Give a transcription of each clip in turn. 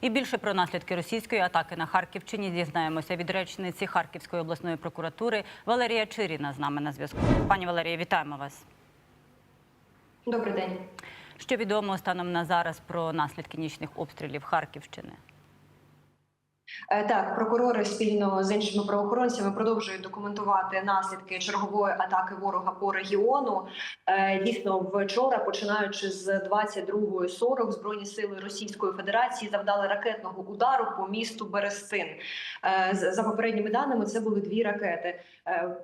І більше про наслідки російської атаки на Харківщині дізнаємося від речниці Харківської обласної прокуратури Валерія Чиріна з нами на зв'язку. Пані Валерія, вітаємо вас. Добрий день. Що відомо станом на зараз про наслідки нічних обстрілів Харківщини? Е, Так, прокурори спільно з іншими правоохоронцями продовжують документувати наслідки чергової атаки ворога по регіону. Е, Дійсно, вчора, починаючи з 22.40, збройні сили Російської Федерації завдали ракетного удару по місту Берестин. Е, За попередніми даними, це були дві ракети.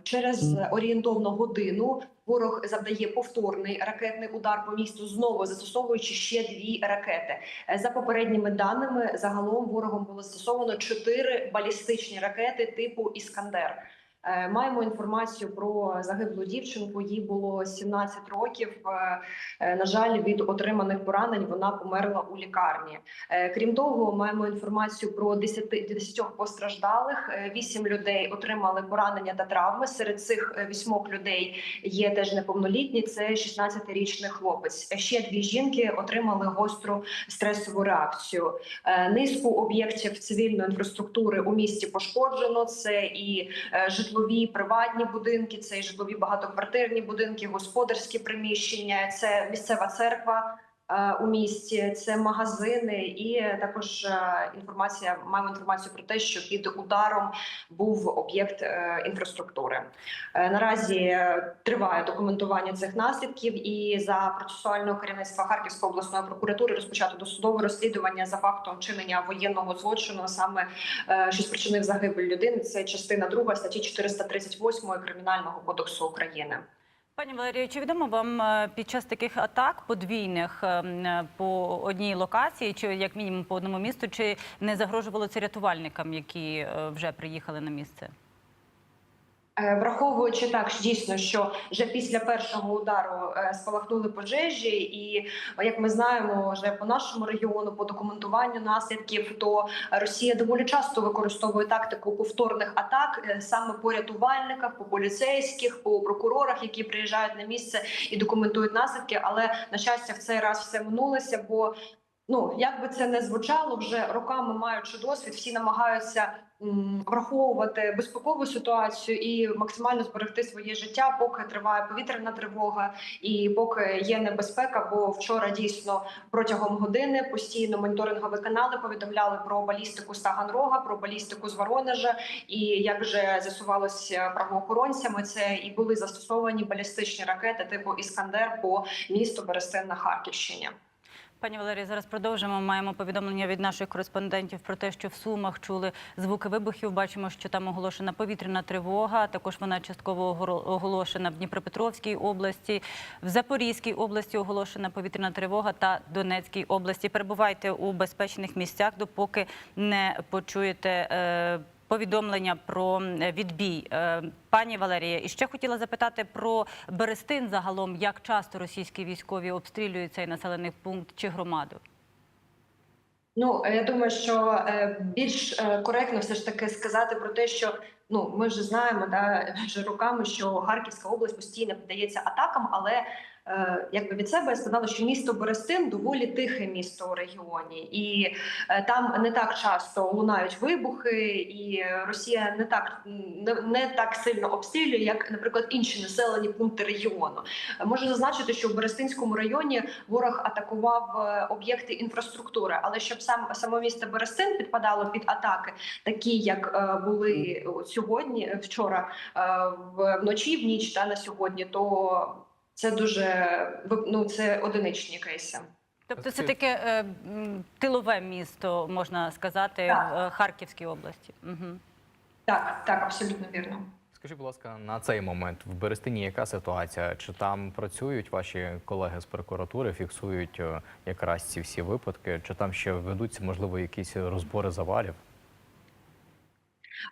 Через орієнтовно годину ворог завдає повторний ракетний удар по місту, знову застосовуючи ще дві ракети. Е, За попередніми даними, загалом ворогом було застосовано чотири балістичні ракети типу Іскандер. Е, Маємо інформацію про загиблу дівчинку. Їй було 17 років. Е, е, На жаль, від отриманих поранень вона померла у лікарні. Крім того, маємо інформацію про 10, 10 постраждалих. Вісім людей отримали поранення та травми. Серед цих вісьмох людей є теж неповнолітні. Це 16-річний хлопець. Ще дві жінки отримали гостру стресову реакцію. Низку об'єктів цивільної інфраструктури у місті пошкоджено. Це і е, житлові приватні будинки, це і житлові багатоквартирні будинки, господарські приміщення, це місцева церква. Е, У місті це магазини, і також е, інформація. Маємо інформацію про те, що під ударом був об'єкт е, інфраструктури. Наразі триває документування цих наслідків, і за процесуального керівництва Харківської обласної прокуратури розпочато досудове розслідування за фактом вчинення воєнного злочину, саме що спричинив загибель людини. Це частина 2 статті 438 кримінального кодексу України. Пані Валерію, чи відомо вам е, під час таких атак подвійних е, е, по одній локації, чи як мінімум по одному місту, чи не загрожувало це рятувальникам, які вже приїхали на місце? Е, Враховуючи так, дійсно, що вже після першого удару е, спалахнули пожежі, і як ми знаємо, вже по нашому регіону по документуванню наслідків, то Росія доволі часто використовує тактику повторних атак е, саме по рятувальниках, по поліцейських, по прокурорах, які приїжджають на місце і документують наслідки. Але на щастя, в цей раз все минулося, бо Ну, як би це не звучало, вже роками маючи досвід, всі намагаються м, враховувати безпекову ситуацію і максимально зберегти своє життя, поки триває повітряна тривога і поки є небезпека. Бо вчора дійсно протягом години постійно моніторингові канали повідомляли про балістику з Таганрога, про балістику з Воронежа. І як вже з'ясувалося правоохоронцями, це і були застосовані балістичні ракети типу Іскандер по місту Берестин на Харківщині. Пані Валерія, зараз продовжимо. Маємо повідомлення від наших кореспондентів про те, що в Сумах чули звуки вибухів. Бачимо, що там оголошена повітряна тривога. Також вона частково оголошена в Дніпропетровській області, в Запорізькій області оголошена повітряна тривога та Донецькій області. Перебувайте у безпечних місцях, допоки не почуєте. Е, Повідомлення про е, відбій, Е, пані Валерія, і ще хотіла запитати про Берестин загалом, як часто російські військові обстрілюють цей населений пункт чи громаду? Ну я думаю, що е, більш е, коректно все ж таки сказати про те, що ну ми вже знаємо, да вже роками, що Харківська область постійно піддається атакам, але е, якби від себе я сказала, що місто Берестин доволі тихе місто у регіоні, і е, там не так часто лунають вибухи, і Росія не так не, не так сильно обстрілює, як, наприклад, інші населені пункти регіону. Е, Можу зазначити, що в Берестинському районі ворог атакував е, об'єкти інфраструктури, але щоб сам само місто Берестин підпадало під атаки, такі як е, були сьогодні, е, вчора е, вночі, в ніч та на сьогодні, то це дуже ну, це одиничні кейси. Тобто це таке е, тилове місто, можна сказати, Так. в е, Харківській області. Угу. Так, так, абсолютно вірно. Скажіть, будь ласка, на цей момент в Берестині яка ситуація? Чи там працюють ваші колеги з прокуратури, фіксують е, якраз ці всі випадки? Чи там ще ведуться, можливо, якісь розбори завалів?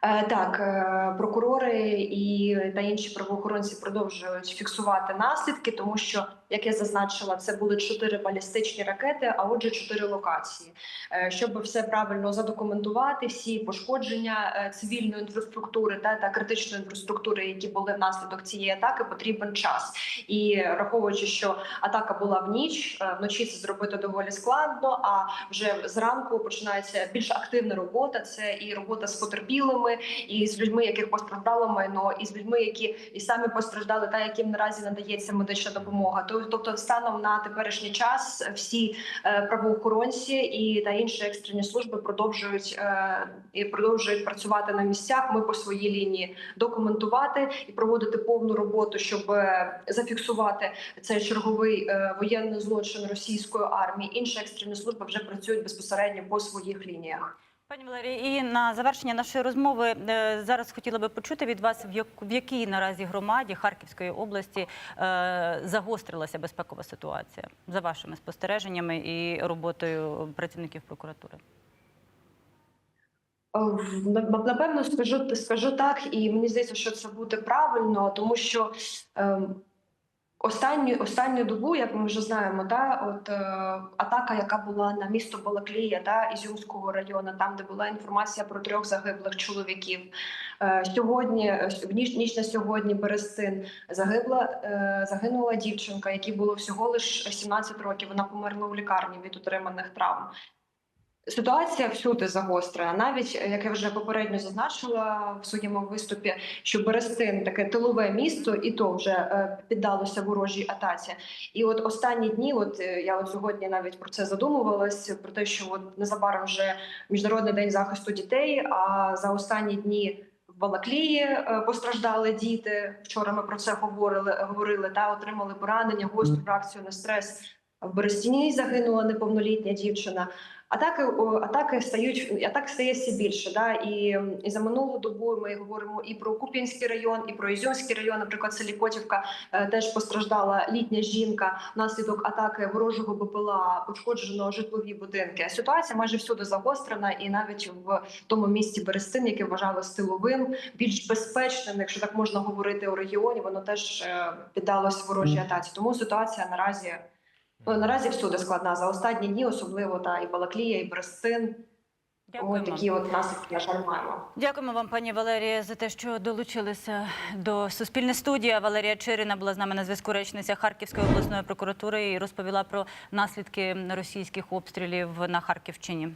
Е, Так, е, прокурори і та інші правоохоронці продовжують фіксувати наслідки, тому що як я зазначила, це були чотири балістичні ракети, а отже, чотири локації. Е, Щоб все правильно задокументувати, всі пошкодження е, цивільної інфраструктури та, та критичної інфраструктури, які були внаслідок цієї атаки, потрібен час. І враховуючи, що атака була в ніч, е, вночі це зробити доволі складно. А вже зранку починається більш активна робота. Це і робота з потерпілими, і з людьми, яких постраждало майно, і з людьми, які і самі постраждали, та яким наразі надається медична допомога. То- Тобто, станом на теперішній час всі е, правоохоронці і та інші екстрені служби продовжують е, і продовжують працювати на місцях. Ми по своїй лінії документувати і проводити повну роботу, щоб е, зафіксувати цей черговий воєнний злочин російської армії. Інші екстрені служби вже працюють безпосередньо по своїх лініях. Пані Валерії, і на завершення нашої розмови е, зараз хотіла би почути від вас, в якій наразі громаді Харківської області е, загострилася безпекова ситуація за вашими спостереженнями і роботою працівників прокуратури. Е, Напевно, скажу скажу так, і мені здається, що це буде правильно, тому що ем, останню останню добу, як ми вже знаємо, та от е, атака, яка була на місто Балаклія та Ізюмського району, там де була інформація про трьох загиблих чоловіків. Е, сьогодні, е, ніч, ніч на сьогодні, Берестин загибла, е, загинула дівчинка, якій було всього лише 17 років. Вона померла у лікарні від отриманих травм. Ситуація всюди загострена. Навіть е, як я вже попередньо зазначила в своєму виступі, що Берестин таке тилове місто, і то вже е, піддалося ворожій атаці. І от останні дні, от е, я от сьогодні навіть про це задумувалась, про те, що от незабаром вже міжнародний день захисту дітей. А за останні дні. В Балаклії постраждали діти. Вчора ми про це говорили. Говорили та отримали поранення, гостру реакцію на стрес. В Берестіні загинула неповнолітня дівчина. Атаки атаки стають атак стає все більше. Да? І, і за минулу добу ми говоримо і про Куп'янський район, і про Ізюмський район. Наприклад, в селі Котівка е, теж постраждала літня жінка внаслідок атаки ворожого БПЛА, пошкоджено житлові будинки. Ситуація майже всюди загострена, і навіть в тому місті Берестин, яке вважали стиловим, більш безпечним, якщо так можна говорити у регіоні, воно теж е, піддалось ворожій атаці. Тому ситуація наразі. Ну, наразі всюди складна за останні дні, особливо та і Балаклія, і Брестин. Ось такі от наслідки, на жаль, маємо. Дякуємо вам, пані Валерія, за те, що долучилися до Суспільної студії. Валерія Чирина була з нами на зв'язку речниця Харківської обласної прокуратури і розповіла про наслідки російських обстрілів на Харківщині.